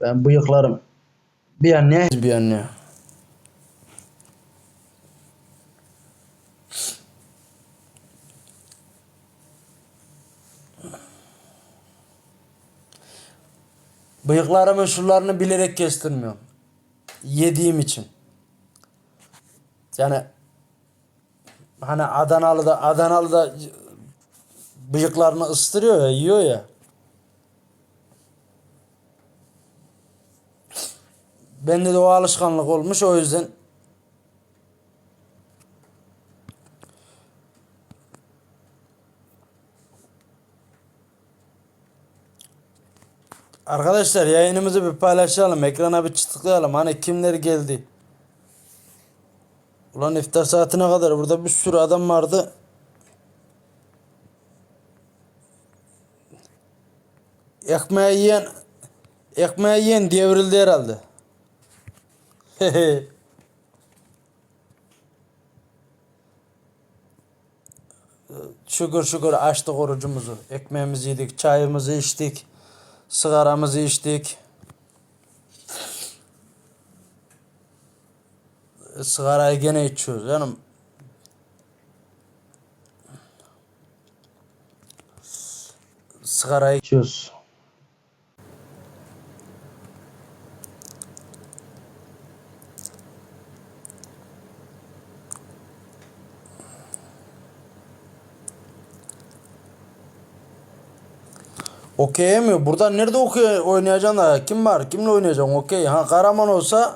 Ben bıyıklarım bir an ne bir an ne. Bıyıklarımın şuralarını bilerek kestirmiyorum. Yediğim için. Yani hani Adanalı da Adanalı da bıyıklarını ıstırıyor ya, yiyor ya. Bende de o alışkanlık olmuş o yüzden Arkadaşlar yayınımızı bir paylaşalım. Ekrana bir tıklayalım. Hani kimler geldi. Ulan iftar saatine kadar burada bir sürü adam vardı. Ekmeği yiyen ekmeği yiyen devrildi herhalde. şükür şükür açtık orucumuzu. Ekmeğimizi yedik, çayımızı içtik, sigaramızı içtik. Sigarayı gene içiyoruz canım. Sigarayı içiyoruz. Okey mi? Burada nerede okey oynayacaksın da? Kim var? Kimle oynayacaksın? Okey. Ha Karaman olsa